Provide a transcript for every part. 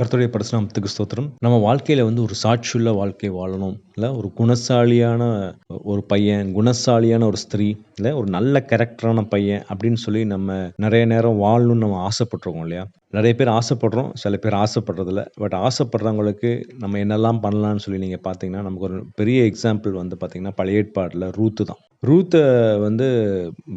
கர்த்தருடைய பரிசுநாமத்துக்கு ஸ்தோத்திரம். நம்ம வாழ்க்கையில் வந்து ஒரு சாட்சியுள்ள வாழ்க்கை வாழணும். இல்லை ஒரு குணசாலியான ஒரு பையன் குணசாலியான ஒரு ஸ்திரீ இல்லை ஒரு நல்ல கேரக்டரான பையன் அப்படின்னு சொல்லி நம்ம நிறைய நேரம் வாழணும்னு நம்ம ஆசைப்பட்ருக்கோம் இல்லையா? நிறைய பேர் ஆசைப்படுறோம் சில பேர் ஆசைப்படுறதில்ல. பட் ஆசைப்படுறவங்களுக்கு நம்ம என்னெல்லாம் பண்ணலான்னு சொல்லி நீங்கள் பார்த்தீங்கன்னா நமக்கு ஒரு பெரிய எக்ஸாம்பிள் வந்து பார்த்தீங்கன்னா பழைய ஏற்பாட்டில் ரூத்து தான். ரூத்தை வந்து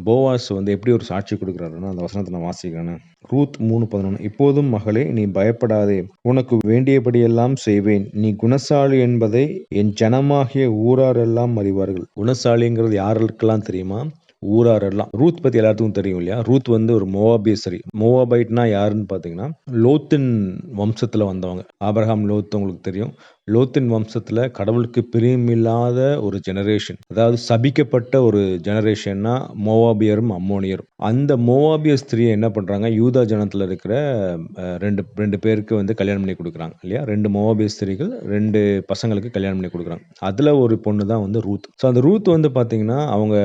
போவாஸ் வந்து எப்படி ஒரு சாட்சி கொடுக்குறாருன்னா அந்த வசனத்தை நான் வாசிக்கிறேன். ரூத் மூணு பதினொன்று இப்போதும் மகளே நீ பயப்படாதே. உனக்கு வேண்டியபடியெல்லாம் செய்வேன். நீ குணசாலி என்பதை என் ஜனமாகிய ஊராரெல்லாம் அறிவார்கள். குணசாலிங்கிறது யாருக்கெல்லாம் தெரியுமா? ஊராரெல்லாம் ரூத் பற்றி எல்லாத்துக்கும் தெரியும் இல்லையா? ரூத் வந்து ஒரு மோவாபியசரி. மோவாபைட்னா யாருன்னு பார்த்தீங்கன்னா லோத்தின் வம்சத்தில் வந்தவங்க. ஆபிரகாம் லோத் உங்களுக்கு தெரியும். லோத்தின் வம்சத்தில் கடவுளுக்கு பிரியமில்லாத ஒரு ஜெனரேஷன் அதாவது சபிக்கப்பட்ட ஒரு ஜெனரேஷன்னா மோவாபியரும் அம்மோனியரும். அந்த மோவாபிய ஸ்திரியை என்ன பண்ணுறாங்க யூதா ஜனத்தில் இருக்கிற ரெண்டு ரெண்டு பேருக்கு வந்து கல்யாணம் பண்ணி கொடுக்குறாங்க இல்லையா? ரெண்டு மோவாபிய ஸ்திரிகள் ரெண்டு பசங்களுக்கு கல்யாணம் பண்ணி கொடுக்குறாங்க. அதில் ஒரு பொண்ணு தான் வந்து ரூத். ஸோ அந்த ரூத் வந்து பார்த்தீங்கன்னா அவங்க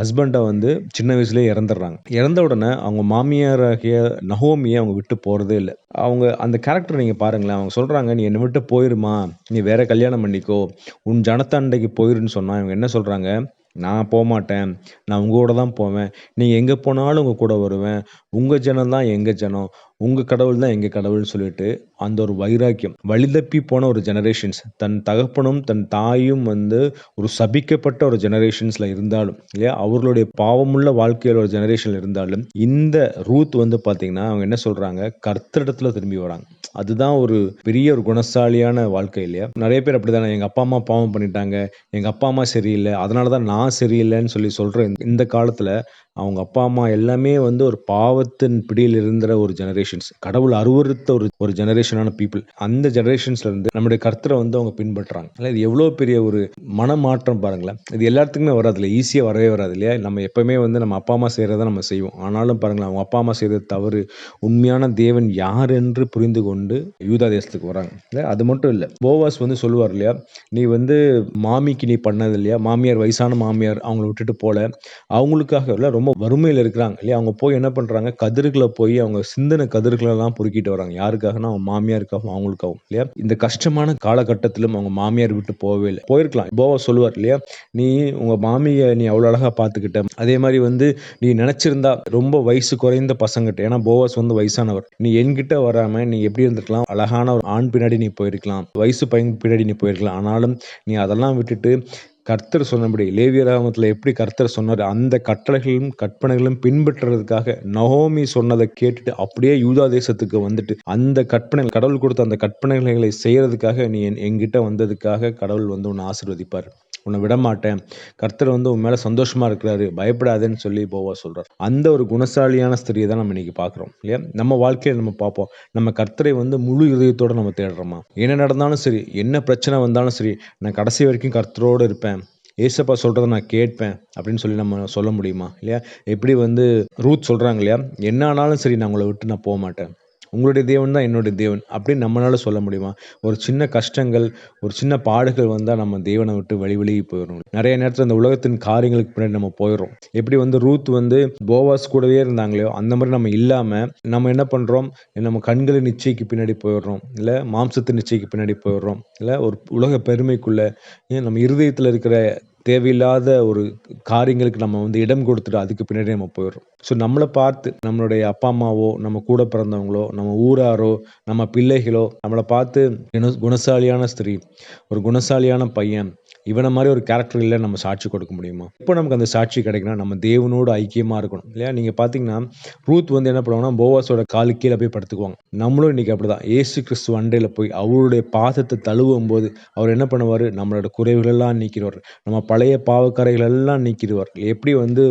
ஹஸ்பண்டை வந்து சின்ன வயசுலேயே இறந்துடுறாங்க. இறந்த உடனே அவங்க மாமியாராகிய நகோமியை அவங்க விட்டு போகிறதே இல்லை. அவங்க அந்த கேரக்டர் நீங்கள் பாருங்களேன். அவங்க சொல்கிறாங்க நீ என்னை விட்டு போயிருமா? நீ வேற கல்யாணம் பண்ணிக்கோ. உன் ஜனத்தண்டைக்கு போயிருன்னு சொன்னால் இவங்க என்ன சொல்கிறாங்க நான் போகமாட்டேன் நான் உங்கள் கூட தான் போவேன். நீங்கள் எங்கே போனாலும் உங்கள் கூட வருவேன். உங்கள் ஜனம் தான் எங்கள் ஜனம். உங்கள் கடவுள் தான் எங்கள் கடவுள்னு சொல்லிட்டு அந்த ஒரு வைராக்கியம். வழிதப்பி போன ஒரு ஜெனரேஷன்ஸ் தன் தகப்பனும் தன் தாயும் வந்து ஒரு சபிக்கப்பட்ட ஒரு ஜெனரேஷன்ஸில் இருந்தாலும் இல்லையா? அவர்களுடைய பாவமுள்ள வாழ்க்கையில் ஒரு ஜெனரேஷனில் இருந்தாலும் இந்த ரூத் வந்து பார்த்திங்கன்னா அவங்க என்ன சொல்கிறாங்க கர்த்தரிடத்தில் திரும்பி வராங்க. அதுதான் ஒரு பெரிய ஒரு குணசாலியான வாழ்க்கை இல்லையா? நிறைய பேர் அப்படி தானே எங்கள் அப்பா அம்மா பாவம் பண்ணிட்டாங்க. எங்கள் அப்பா அம்மா சரியில்லை. அதனால தான் நான் சரியில்லைன்னு சொல்லி சொல்கிற இந்த காலத்தில் அவங்க அப்பா அம்மா எல்லாமே வந்து ஒரு பாவத்தின் பிடியில் இருந்த ஒரு ஜெனரேஷன்ஸ் கடவுள் அருவறுத்த ஒரு ஒரு ஜெனரேஷனான பீப்புள் அந்த ஜெனரேஷன்ஸ்ல இருந்து நம்முடைய கருத்தரை வந்து அவங்க பின்பற்றுறாங்க இது எவ்வளோ பெரிய ஒரு மனமாற்றம் பாருங்களேன். இது எல்லாத்துக்குமே வராது இல்லை ஈஸியாக வரவே வராது இல்லையா? நம்ம எப்பவுமே வந்து நம்ம அப்பா அம்மா செய்கிறத நம்ம செய்வோம். ஆனாலும் பாருங்களேன் அவங்க அப்பா அம்மா செய்கிறது தவறு. உண்மையான தேவன் யார் என்று புரிந்து கொண்டு யூதா தேசத்துக்கு வராங்க. இல்லை அது மட்டும் இல்லை. போவாஸ் வந்து சொல்லுவார் இல்லையா நீ வந்து மாமிக்கு நீ பண்ணது இல்லையா மாமியார் வயசான மாமியார் அவங்கள விட்டுட்டு போல. அவங்களுக்காக இல்லை ரொம்ப வறுமையில் இருக்கிறாங்க இல்லையா. அவங்க போய் என்ன பண்ணுறாங்க கதிர்களை போய் அவங்க சிந்தனை கதிர்களெல்லாம் பொறுக்கிட்டு வராங்க. யாருக்காகனா அவங்க மாமியாருக்காகவும் அவங்களுக்காகவும் இல்லையா. இந்த கஷ்டமான காலகட்டத்திலும் அவங்க மாமியார் விட்டு போகவே இல்லை. போயிருக்கலாம். போவா சொல்லுவார் இல்லையா நீ உங்கள் மாமியை நீ அவ்வளோ அழகாக பார்த்துக்கிட்ட அதே மாதிரி வந்து நீ நினச்சிருந்தா ரொம்ப வயசு குறைந்த பசங்கிட்ட ஏன்னா போவாஸ் வந்து வயசானவர். நீ என்கிட்ட வராமல் நீ எப்படி இருந்திருக்கலாம். அழகான ஒரு ஆண் பின்னாடி நீ போயிருக்கலாம். வயசு பையன் பின்னாடி நீ போயிருக்கலாம். ஆனாலும் நீ அதெல்லாம் விட்டுட்டு கர்த்தர் சொன்னபடி லேவியராமத்தில் எப்படி கர்த்தர் சொன்னார் அந்த கட்டளைகளும் கற்பனைகளும் பின்பற்றுறதுக்காக நகோமி சொன்னதை கேட்டுட்டு அப்படியே யூதா தேசத்துக்கு வந்துட்டு அந்த கற்பனை கடவுள் கொடுத்த அந்த கற்பனைகளை செய்யறதுக்காக நீ என்கிட்ட வந்ததுக்காக கடவுள் வந்து உன்னை ஆசிர்வதிப்பார். உன்னை விடமாட்டேன். கர்த்தர் வந்து உன் மேலே சந்தோஷமாக இருக்கிறாரு. பயப்படாதேன்னு சொல்லி போவா சொல்கிறார் அந்த ஒரு குணசாலியான ஸ்திரியை தான் நம்ம இன்றைக்கி பார்க்குறோம். இல்லையா? நம்ம வாழ்க்கையை நம்ம பார்ப்போம். நம்ம கர்த்தரை வந்து முழு இதயத்தோடு நம்ம தேடுறோமா? என்ன நடந்தாலும் சரி என்ன பிரச்சனை வந்தாலும் சரி நான் கடைசி வரைக்கும் கர்த்தரோடு இருப்பேன். ஏசப்பா சொல்கிறத நான் கேட்பேன் அப்படின்னு சொல்லி நம்ம சொல்ல முடியுமா? இல்லையா? எப்படி வந்து ரூத் சொல்கிறாங்க இல்லையா? என்ன ஆனாலும் சரி நான் உங்களை விட்டு நான் போக மாட்டேன் உங்களுடைய தேவன் தான் என்னுடைய தேவன் அப்படின்னு நம்மளால சொல்ல முடியுமா? ஒரு சின்ன கஷ்டங்கள் ஒரு சின்ன பாடுகள் வந்தால் நம்ம தேவனை விட்டு வழி வழி போயிடும் நிறைய நேரத்தில் இந்த உலகத்தின் காரியங்களுக்கு பின்னாடி நம்ம போயிடும் எப்படி வந்து ரூத் வந்து போவாஸ் கூடவே இருந்தாங்களோ அந்த மாதிரி நம்ம இல்லாமல் நம்ம என்ன பண்ணுறோம் நம்ம கண்களின் நிச்சயக்கு பின்னாடி போயிடுறோம். இல்லை மாம்சத்தின் நிச்சயக்கு பின்னாடி போயிடுறோம். இல்லை ஒரு உலக பெருமைக்குள்ளே நம்ம இருதயத்தில் இருக்கிற தேவையில்லாத ஒரு காரியங்களுக்கு நம்ம வந்து இடம் கொடுத்துட்டு அதுக்கு பின்னாடி நம்ம போயிடுறோம். ஸோ நம்மளை பார்த்து நம்மளுடைய அப்பா அம்மாவோ நம்ம கூட பிறந்தவங்களோ நம்ம ஊராரோ நம்ம பிள்ளைகளோ நம்மளை பார்த்து குணசாலியான ஸ்திரீ ஒரு குணசாலியான பையன் இவனை மாதிரி ஒரு கேரக்டர் இல்லை நம்ம சாட்சி கொடுக்க முடியுமா? இப்போ நமக்கு அந்த சாட்சி கிடைக்கணும் நம்ம தேவனோடு ஐக்கியமாக இருக்கணும் இல்லையா? நீங்கள் பார்த்தீங்கன்னா ரூத் வந்து என்ன பண்ணுவாங்கன்னா போவாஸோட காலு கீழே போய் படுத்துக்குவாங்க. நம்மளும் இன்றைக்கி அப்படி தான் ஏசு கிறிஸ்து அண்டையில் போய் அவருடைய பாதத்தை தழுவும் போது அவர் என்ன பண்ணுவார்? நம்மளோட குறைவுகளெல்லாம் நீக்கிடுவார். நம்ம பழைய பாவக்கரைகளெல்லாம் நீக்கிடுவார். எப்படி வந்து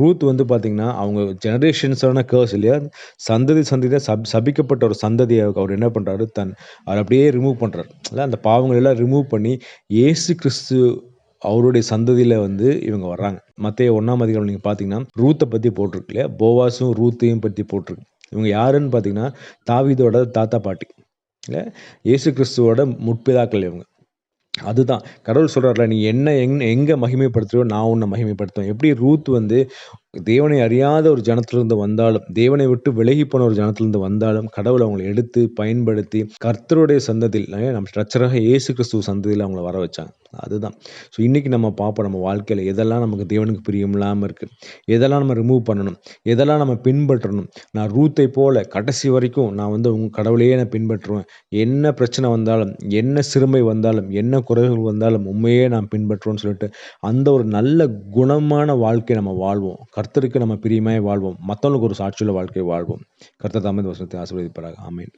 ரூத் வந்து பார்த்திங்கன்னா அவங்க அவங்க ஜெனரேஷன்ஸான கேர்ஸ் இல்லையா? சந்ததி சந்ததியாக சப் சபிக்கப்பட்ட ஒரு சந்ததியை அவர் என்ன பண்ணுறாரு தன் அவர் அப்படியே ரிமூவ் பண்ணுறாரு இல்லை அந்த பாவங்கள் எல்லாம் ரிமூவ் பண்ணி ஏசு கிறிஸ்து அவருடைய சந்ததியில் வந்து இவங்க வர்றாங்க. மற்ற ஒன்றாம் அதிகாரம் நீங்கள் பார்த்தீங்கன்னா ரூத்தை பற்றி போட்டிருக்கு இல்லையா? போவாஸும் ரூத்தையும் பற்றி போட்டிருக்கு. இவங்க யாருன்னு பார்த்தீங்கன்னா தாவிதோட தாத்தா பாட்டி. இல்லை ஏசு கிறிஸ்துவோட முற்பிதாக்கள் இவங்க. அதுதான். கடவுள் சொல்கிறார்ல நீ என்ன எங் எங்கே மகிமைப்படுத்துறியோ நான் உன்னை மகிமைப்படுத்துவேன். எப்படி ரூத் வந்து தேவனை அறியாத ஒரு ஜனத்திலிருந்து வந்தாலும் தேவனை விட்டு விலகி போன ஒரு ஜனத்திலிருந்து வந்தாலும் கடவுள் அவங்களை எடுத்து பயன்படுத்தி கர்த்தருடைய சந்ததியில் நம்ம ஸ்ட்ரக்சராக இயேசு கிறிஸ்துவ சந்ததியில் அவங்கள வர வச்சாங்க. அதுதான். ஸோ இன்றைக்கி நம்ம பார்ப்போம் நம்ம வாழ்க்கையில் எதெல்லாம் நமக்கு தேவனுக்கு பிரியம் இல்லாமல் இருக்குது எதெல்லாம் நம்ம ரிமூவ் பண்ணணும்? எதெல்லாம் நம்ம பின்பற்றணும்? நான் ரூத்தை போல கடைசி வரைக்கும் நான் வந்து உங்கள் கடவுளையே நான் பின்பற்றுவேன். என்ன பிரச்சனை வந்தாலும் என்ன சிறுமை வந்தாலும் என்ன குறைகள் வந்தாலும் உண்மையே நான் பின்பற்றுவேன்னு சொல்லிட்டு அந்த ஒரு நல்ல குணமான வாழ்க்கையை நம்ம வாழ்வோம். கர்த்தருக்கு நம்ம பிரியமாய் வாழ்வோம். மற்றவங்களுக்கு ஒரு சாட்சியுள்ள வாழ்க்கையை வாழ்வோம். கர்த்தர் தாமத வசனத்தை ஆசீர்வதிப்பாராக. ஆமென்.